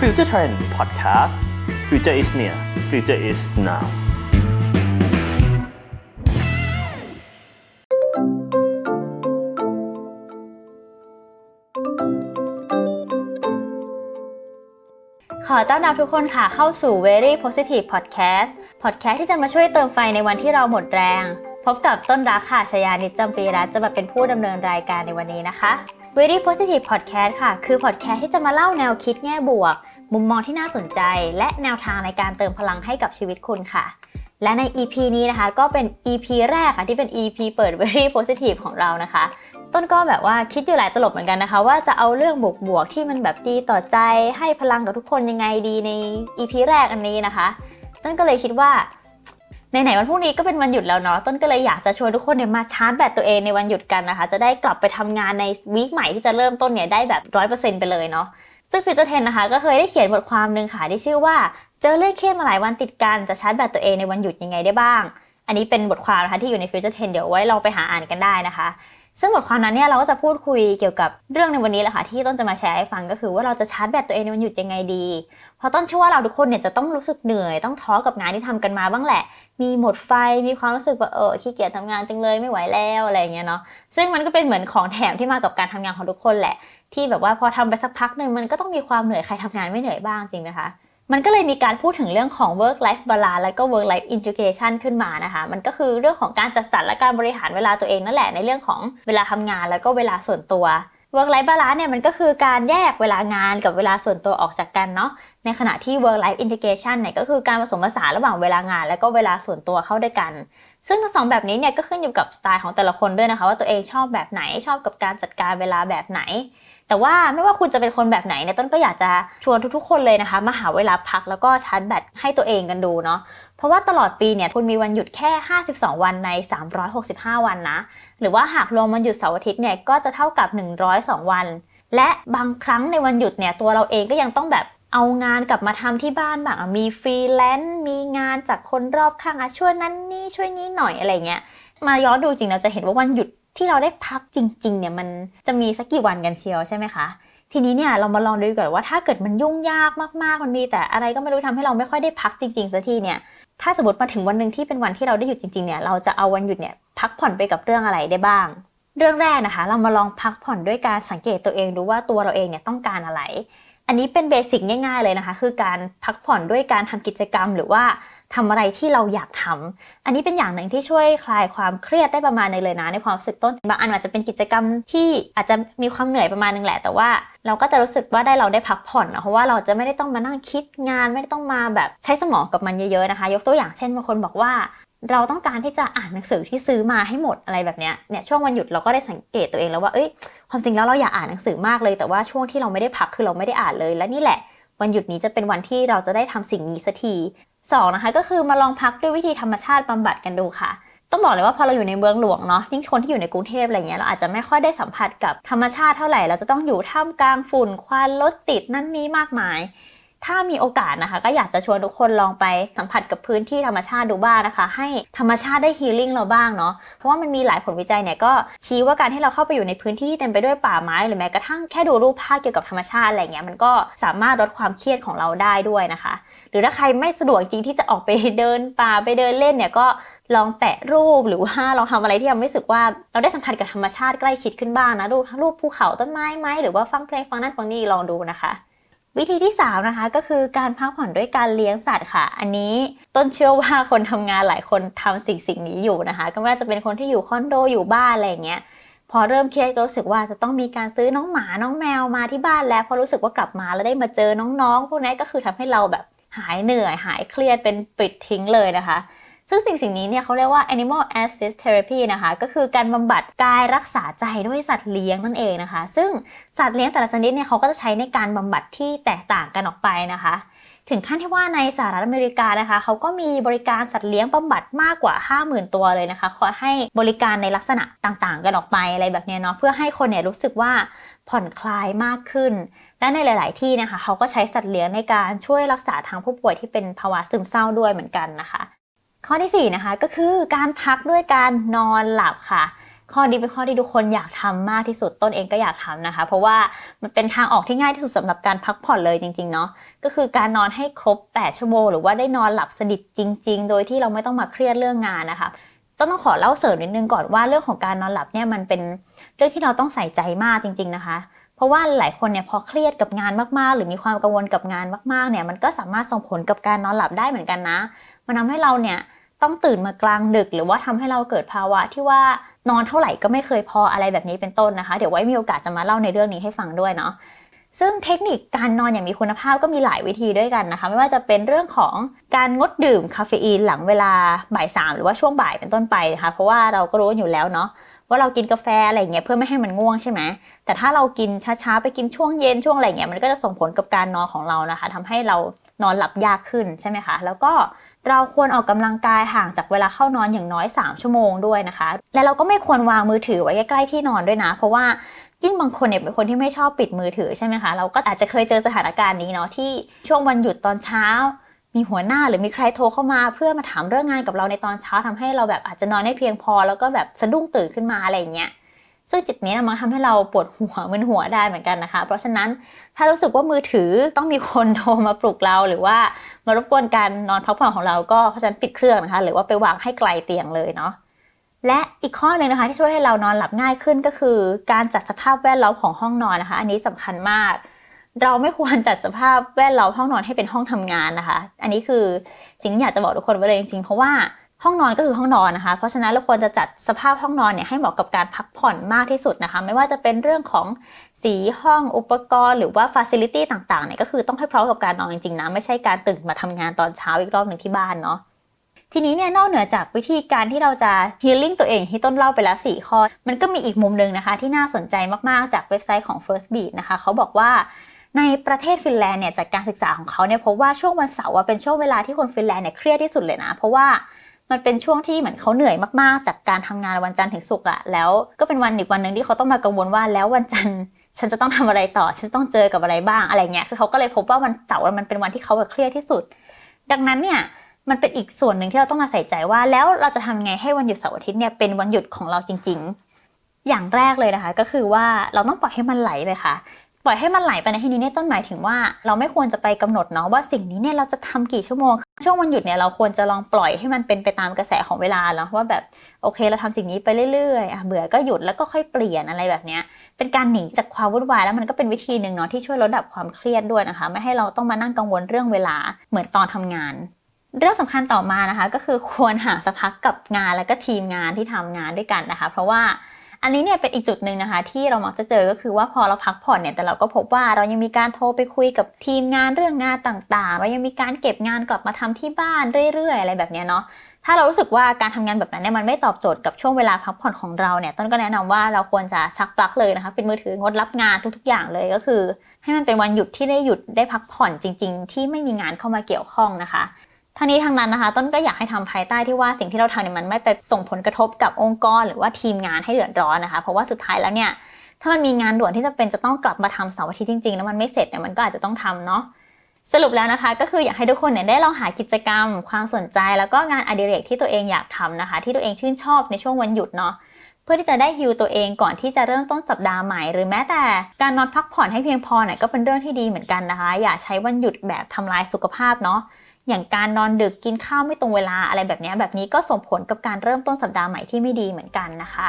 Future Trend Podcast Future is near Future is now ขอต้อนรับทุกคนค่ะเข้าสู่ Very Positive Podcast Podcast ที่จะมาช่วยเติมไฟในวันที่เราหมดแรง พบกับต้นรักค่ะชยานิจจำปีรัตจะมาเป็นผู้ดำเนินรายการในวันนี้นะคะ Very Positive Podcast ค่ะ คือ podcast ที่จะมาเล่าแนวคิดแง่บวก มุมมองที่น่าสนใจ และแนวทางในการเติมพลังให้กับชีวิตคุณค่ะ และใน EP นี้นะคะ ก็เป็น EP แรกค่ะที่เป็น EP เปิด Very Positive ของเรานะคะ ต้นก็แบบว่าคิดอยู่หลายตลบเหมือนกันนะคะ ว่าจะเอาเรื่องบวกๆที่มันแบบดีต่อใจให้พลังกับทุกคนยังไงดีใน EP แรกอันนี้นะคะ ต้นก็เลยคิดว่าไหนๆวันพรุ่งนี้ก็เป็นวันหยุดแล้วเนาะต้นก็เลยอยากจะชวนทุกคนเนี่ยมาชาร์จแบตตัวเองในวันหยุดกันนะคะ จะได้กลับไปทำงานในวีคใหม่ที่จะเริ่มต้นเนี่ยได้แบบร้อยเปอร์เซ็นต์ไปเลยเนาะ ซึ่งฟิวเจอร์เทนนะคะก็เคยได้เขียนบทความหนึ่งค่ะที่ชื่อว่า เจอเรื่องเครียดมาหลายวันติดกันจะชาร์จแบตตัวเองในวันหยุดยังไงได้บ้าง อันนี้เป็นบทความนะคะที่อยู่ในฟิวเจอร์เทนเดี๋ยวไว้ลองไปหาอ่านกันได้นะคะ ซึ่งบทความนั้นเนี่ยเราก็จะพูดคุยเกี่ยวกับเรื่องในวันนี้แหละค่ะที่ต้นจะมาแชร์ให้ฟังก็คือว่าเราจะชาร์จแบตตัวเองในวันหยุดยังไงดี เพราะต้นเชื่อว่าเราทุกคนเนี่ยจะต้องรู้สึกเหนื่อย ต้องท้อกับงานที่ทำกันมาบ้างแหละ มีหมดไฟมีความรู้สึกว่าเออขี้เกียจทำงานจังเลยไม่ไหวแล้วอะไรเงี้ยเนาะซึ่งมันก็เป็นเหมือนของแถมที่มากับการทำงานของทุกคนแหละ ที่แบบว่าพอทำไปสักพักหนึ่งมันก็ต้องมีความเหนื่อยใครทำงานไม่เหนื่อยบ้างจริงไหมคะ มันก็เลยมีการพูดถึงเรื่องของ work life balance แล้วก็ work life integration ขึ้นมานะคะ มันก็คือเรื่องของการจัดสรรและการบริหารเวลาตัวเองนั่นแหละในเรื่องของเวลาทำงานแล้วก็เวลาส่วนตัว work life balance เนี่ยมันก็คือการแยกเวลางานกับเวลาส่วนตัวออกจากกันเนาะ ในขณะที่ work life integration เนี่ยก็คือการผสมผสานระหว่างเวลางาน และก็เวลาส่วนตัวเข้าด้วยกัน ซึ่งทั้งสองแบบนี้เนี่ยก็ขึ้นอยู่กับสไตล์ของแต่ละคนด้วยนะคะว่าตัวเองชอบแบบไหนชอบกับการจัดการเวลาแบบไหน แต่ว่าไม่ว่าคุณจะเป็นคนแบบไหนเนี่ยต้นก็อยากจะชวนทุกๆ คนเลยนะคะมาหาเวลาพักแล้วก็ชาร์จแบตให้ตัวเองกันดูเนาะเพราะว่าตลอดปีเนี่ยคุณมีวันหยุดแค่ 52 วันใน 365 วันนะ หรือว่าหากรวมวันหยุดเสาร์อาทิตย์เนี่ยก็จะเท่ากับ 102 วัน และบางครั้งในวันหยุดเนี่ยตัวเราเองก็ยังต้องแบบเอางานกลับมาทำที่บ้านบ้างอะมีฟรีแลนซ์มีงานจากคนรอบข้างอะช่วยนั้นนี่ช่วยนี้หน่อยอะไรเงี้ยมาย้อนดูจริงเราจะเห็นว่าวันหยุด ที่เราได้พักจริง ๆ เนี่ยมันจะมีสักกี่วันกันเชียวใช่ไหมคะทีนี้เนี่ยเรามาลองดูก่อนว่าถ้าเกิดมันยุ่งยากมากๆ มันมีแต่อะไรก็ไม่รู้ทำให้เราไม่ค่อยได้พักจริงๆสักทีเนี่ยถ้าสมมติมาถึงวันหนึ่งที่เป็นวันที่เราได้หยุดจริงๆเนี่ยเราจะเอาวันหยุดเนี่ยพักผ่อนไปกับเรื่องอะไรได้บ้าง เรื่องแรกนะคะ เรามาลองพักผ่อนด้วยการสังเกตตัวเองดูว่าตัวเราเองเนี่ยต้องการอะไร อันนี้เป็นเบสิกง่าย ๆเลยนะคะ คือการพักผ่อนด้วยการทำกิจกรรม หรือว่าทำอะไรที่เราอยากทำอันนี้เป็นอย่างหนึ่งที่ช่วยคลายความเครียดได้ประมาณนึงเลยนะ ในความรู้สึกต้นบางอันอาจจะเป็นกิจกรรมที่อาจจะมีความเหนื่อยประมาณนึงแหละ แต่ว่าเราก็จะรู้สึกว่าได้เราได้พักผ่อนนะเพราะว่าเราจะไม่ได้ต้องมานั่งคิดงาน ไม่ได้ต้องมาแบบใช้สมองกับมันเยอะๆนะคะ ยกตัวอย่างเช่นบางคนบอกว่าเราต้องการที่จะอ่านหนังสือที่ซื้อมาให้หมดอะไรแบบเนี้ยเนี่ยช่วงวันหยุดเราก็ได้สังเกตตัวเองแล้วว่าเอ้ย ความจริงแล้วเราอยากอ่านหนังสือมากเลย แต่ว่าช่วงที่เราไม่ได้พักคือเราไม่ได้อ่านเลย และนี่แหละ วันหยุดนี้จะเป็นวันที่เราจะได้ทำสิ่งนี้สักทีสองนะคะก็คือมาลองพักด้วยวิธีธรรมชาติบำบัดกันดูค่ะ ต้องบอกเลยว่าพอเราอยู่ในเมืองหลวงเนาะยิ่งคนที่อยู่ในกรุงเทพอะไรเงี้ยเราอาจจะไม่ค่อยได้สัมผัสกับธรรมชาติเท่าไหร่ เราจะต้องอยู่ท่ามกลางฝุ่นควันรถติดนั่นนี่มากมาย ถ้ามีโอกาสนะคะ ก็อยากจะชวนทุกคนลองไปสัมผัสกับพื้นที่ธรรมชาติดูบ้างนะคะ ให้ธรรมชาติได้ฮีลิ่งเราบ้างเนาะเพราะว่ามันมีหลายผลวิจัยเนี่ยก็ชี้ว่าการที่เราเข้าไปอยู่ในพื้นที่ที่เต็มไปด้วยป่าไม้ หรือแม้กระทั่งแค่ดูรูปภาพเกี่ยวกับธรรมชาติอะไรเงี้ยมันก็สามารถลดความเครียดของเราได้ด้วยนะคะ หรือถ้าใครไม่สะดวกจริงที่จะออกไปเดินป่าไปเดินเล่นเนี่ยก็ลองแตะรูปหรือว่าลองทำอะไรที่ทำให้รู้สึกว่าเราได้สัมผัสกับธรรมชาติใกล้ชิดขึ้นบ้างนะรูปรูปภูเขาต้นไม้ไหมหรือว่าฟังเพลงฟังนั่นฟังนี่ลองดูนะคะ วิธีที่ 3 นะคะก็คือการพักผ่อนด้วยการเลี้ยงสัตว์ค่ะ อันนี้ต้นเชื่อว่าคนทำงานหลายคนทำสิ่งสิ่งนี้อยู่นะคะ ก็ไม่ว่าจะเป็นคนที่อยู่คอนโดอยู่บ้านอะไรอย่างเงี้ยพอเริ่มเครียดก็รู้สึกว่าจะต้องมีการซื้อน้องหมาน้องแมวมาที่บ้านแล้วเพราะรู้สึกว่ากลับมาแล้วได้มาเจอน้องๆ พวกนี้ก็คือทำให้เราแบบหายเหนื่อยหายเครียดเป็นปิดทิ้งเลยนะคะ ซึ่งสิ่งสิ่งนี้เนี่ยเขาเรียกว่า animal assist therapy นะคะ ก็คือการบำบัดกายรักษาใจด้วยสัตว์เลี้ยงนั่นเองนะคะ ซึ่งสัตว์เลี้ยงแต่ละชนิดเนี่ยเขาก็จะใช้ในการบำบัดที่แตกต่างกันออกไปนะคะ ถึงขั้นที่ว่าในสหรัฐอเมริกานะคะเขาก็มีบริการสัตว์เลี้ยงบำบัดมากกว่า 50,000 ตัวเลยนะคะคอยให้บริการในลักษณะต่างๆ กันออกไปอะไรแบบนี้เนาะเพื่อให้คนเนี่ยรู้สึกว่าผ่อนคลายมากขึ้นและในหลาย ๆ ที่นะคะเขาก็ใช้สัตว์เลี้ยงในการช่วยรักษาทางผู้ป่วยที่เป็นภาวะซึมเศร้าด้วยเหมือนกันนะคะ ข้อที่4นะคะก็คือการพักด้วยการนอนหลับค่ะ ข้อนี้เป็นข้อที่ทุกคนอยากทำมากที่สุดต้นเองก็อยากทำนะคะ เพราะว่ามันเป็นทางออกที่ง่ายที่สุดสำหรับการพักผ่อนเลยจริงๆเนาะก็คือการนอนให้ครบ 8 ชั่วโมงหรือว่าได้นอนหลับสนิทจริง ๆ โดยที่เราไม่ต้องมาเครียดเรื่องงานนะคะต้องต้องขอเล่าเสริมนิดนึงก่อนว่าเรื่องของการนอนหลับเนี่ยมันเป็นเรื่องที่เราต้องใส่ใจมากจริง ๆนะคะ เพราะว่าหลายคนเนี่ยพอเครียดกับงานมากๆ หรือมีความกังวลกับงานมากๆเนี่ยมันก็สามารถส่งผลกับการนอนหลับได้เหมือนกันนะ มันทำให้เราเนี่ยต้องตื่นมากลางดึก หรือว่าทำให้เราเกิดภาวะที่ว่านอนเท่าไหร่ก็ไม่เคยพออะไรแบบนี้เป็นต้นนะคะ เดี๋ยวไว้มีโอกาสจะมาเล่าในเรื่องนี้ให้ฟังด้วยเนาะซึ่งเทคนิคการนอนอย่างมีคุณภาพก็มีหลายวิธีด้วยกันนะคะ ไม่ว่าจะเป็นเรื่องของการงดดื่มคาเฟอีนหลังเวลาบ่ายสามหรือว่าช่วงบ่ายเป็นต้นไปนะคะ เพราะว่าเราก็รู้อยู่แล้วเนาะ ว่าเรากินกาแฟอะไรเงี้ยเพื่อไม่ให้มันง่วงใช่ไหมแต่ถ้าเรากินช้าๆไปกินช่วงเย็นช่วงอะไรเงี้ยมันก็จะส่งผลกับการนอนของเรานะคะทำให้เรานอนหลับยากขึ้นใช่ไหมคะแล้วก็เราควรออกกำลังกายห่างจากเวลาเข้านอนอย่างน้อย 3 ชั่วโมงด้วยนะคะ และเราก็ไม่ควรวางมือถือไว้ใกล้ๆที่นอนด้วยนะ เพราะว่ายิ่งบางคนเนี่ยเป็นคนที่ไม่ชอบปิดมือถือใช่ไหมคะเราก็อาจจะเคยเจอสถานการณ์นี้เนาะที่ช่วงวันหยุดตอนเช้า มีหัวหน้าหรือมีใครโทรเข้ามาเพื่อมาถามเรื่องงานกับเราในตอนเช้าทำให้เราแบบอาจจะนอนได้เพียงพอ แล้วก็แบบสะดุ้งตื่นขึ้นมาอะไรเงี้ยซึ่งจุดนี้มันทำให้เราปวดหัวมึนหัวได้เหมือนกันนะคะ เพราะฉะนั้นถ้ารู้สึกว่ามือถือต้องมีคนโทรมาปลุกเรา หรือว่ามารบกวนการนอนพักผ่อนของเราก็เพราะฉะนั้นปิดเครื่องนะคะ หรือว่าไปวางให้ไกลเตียงเลยเนาะและอีกข้อหนึ่งนะคะที่ช่วยให้เรานอนหลับง่ายขึ้นก็คือ การจัดสภาพแวดล้อมของห้องนอนนะคะ อันนี้สำคัญมาก เราไม่ควรจัดสภาพแวดล้อมห้องนอนให้เป็นห้องทำงานนะคะ อันนี้คือสิ่งที่อยากจะบอกทุกคนไว้เลยจริงๆ เพราะว่าห้องนอนก็คือห้องนอนนะคะ เพราะฉะนั้นเราควรจะจัดสภาพห้องนอนเนี่ยให้เหมาะกับการพักผ่อนมากที่สุดนะคะ ไม่ว่าจะเป็นเรื่องของสีห้องอุปกรณ์ หรือว่าฟ a ซิลิตี้ต่างๆเนี่ยก็คือต้องให้พร้อมกับการนอนจริงๆนะไม่ใช่การตื่นมาทำงานตอนเช้าอีกรอบหนึ่งที่บ้านเนาะทีนี้เนี่ยนอกเหนือจากวิธีการที่เราจะฮีลิ่งตัวเองที่ต้นเล่าไปแล้ว 4 ข้อ มันก็มีอีกมุมหนึ่งนะคะ ที่น่าสนใจมากๆจากเว็บไซต์ของ First Beat นะคะเขาบอกว่า ในประเทศฟินแลนด์เนี่ยจากการศึกษาของเขาเนี่ยพบว่าช่วงวันเสาร์เป็นช่วงเวลาที่คนฟินแลนด์เนี่ยเครียดที่สุดเลยนะ เพราะว่ามันเป็นช่วงที่เหมือนเขาเหนื่อยมากๆ จากการทำงานวันจันทร์ถึงศุกร์อะแล้วก็เป็นวันอีกวันหนึ่งที่เขาต้องมากังวลว่าแล้ววันจันทร์ฉันจะต้องทำอะไรต่อ ฉันจะต้องเจอกับอะไรบ้างอะไรเงี้ยคือเขาก็เลยพบว่าวันเสาร์มันเป็นวันที่เขาเครียดที่สุด ดังนั้นเนี่ยมันเป็นอีกส่วนหนึ่งที่เราต้องมาใส่ใจว่าแล้วเราจะทำไงให้วันหยุดเสาร์อาทิตย์เนี่ยเป็นวันหยุดของเราจริง ๆ อย่างแรกเลยนะคะ ก็คือว่าเราต้องปล่อยให้มันไหลเลยค่ะ ปล่อยให้มันไหลไปในที่นี้เนี่ยต้นหมายถึงว่า เราไม่ควรจะไปกำหนดเนาะว่าสิ่งนี้เนี่ยเราจะทำกี่ชั่วโมง ช่วงวันหยุดเนี่ยเราควรจะลองปล่อยให้มันเป็นไปตามกระแสของเวลาเนาะว่าแบบโอเค เราทำสิ่งนี้ไปเรื่อยๆอะเบื่อก็หยุดแล้วก็ค่อยเปลี่ยนอะไรแบบเนี้ยเป็นการหนีจากความวุ่นวายแล้วมันก็เป็นวิธีหนึ่งเนาะที่ช่วยลดดับความเครียดด้วยนะคะ ไม่ให้เราต้องมานั่งกังวลเรื่องเวลาเหมือนตอนทำงานเรื่องสำคัญต่อมานะคะ ก็คือควรหาสักพักกับงานแล้วก็ทีมงานที่ทำงานด้วยกันนะคะ เพราะว่า อันนี้เนี่ยเป็นอีกจุดหนึ่งนะคะ ที่เรามักจะเจอก็คือว่าพอเราพักผ่อนเนี่ยแต่เราก็พบว่าเรายังมีการโทรไปคุยกับทีมงานเรื่องงานต่างๆ เรายังมีการเก็บงานกลับมาทำที่บ้านเรื่อยๆ อะไรแบบนี้เนาะถ้าเรารู้สึกว่าการทำงานแบบนั้นเนี่ยมันไม่ตอบโจทย์กับช่วงเวลาพักผ่อนของเราเนี่ยต้นก็แนะนำว่าเราควรจะชักปลั๊กเลยนะคะเป็นมือถืองดรับงานทุกๆ อย่างเลยก็คือ ให้มันเป็นวันหยุดที่ได้หยุดได้พักผ่อนจริง ๆ ที่ไม่มีงานเข้ามาเกี่ยวข้องนะคะ ทั้งนี้ทั้งนั้นนะคะ ต้นก็อยากให้ทำภายใต้ที่ว่าสิ่งที่เราทำเนี่ยมันไม่ไปส่งผลกระทบกับองค์กร หรือว่าทีมงานให้เดือดร้อนนะคะ เพราะว่าสุดท้ายแล้วเนี่ยถ้ามันมีงานด่วนที่จะเป็นจะต้องกลับมาทำเสาร์อาทิตย์จริงๆ แล้วมันไม่เสร็จเนี่ยมันก็อาจจะต้องทำเนาะสรุปแล้วนะคะ ก็คืออยากให้ทุกคนเนี่ยได้ลองหากิจกรรม ความสนใจ แล้วก็งานอดิเรกที่ตัวเองอยากทำนะคะ ที่ตัวเองชื่นชอบในช่วงวันหยุดเนาะเพื่อที่จะได้ฮิลตัวเองก่อนที่จะเริ่มต้นสัปดาห์ใหม่ หรือแม้แต่การนอนพักผ่อนให้เพียงพอเนี่ยก็เป็นเรื่องที่ดีเหมือนกันนะคะ อย่าใช้วันหยุดแบบทำลายสุขภาพเนาะ อย่างการนอนดึกกินข้าวไม่ตรงเวลาอะไรแบบนี้แบบนี้ก็ส่งผลกับการเริ่มต้นสัปดาห์ใหม่ที่ไม่ดีเหมือนกันนะคะ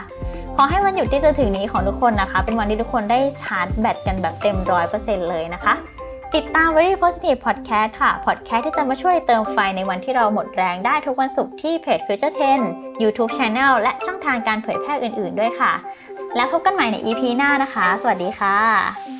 ขอให้วันหยุดที่จะถึงนี้ของทุกคนนะคะ เป็นวันที่ทุกคนได้ชาร์จแบตกันแบบเต็มร้อยเปอร์เซ็นต์เลยนะคะ ติดตาม Very Positive Podcast ค่ะ podcast ที่จะมาช่วยเติมไฟในวันที่เราหมดแรงได้ทุกวันศุกร์ที่เพจ Future 10 YouTube Channel และช่องทางการเผยแพร่อื่น ๆ ด้วยค่ะ แล้วพบกันใหม่ใน EP หน้านะคะ สวัสดีค่ะ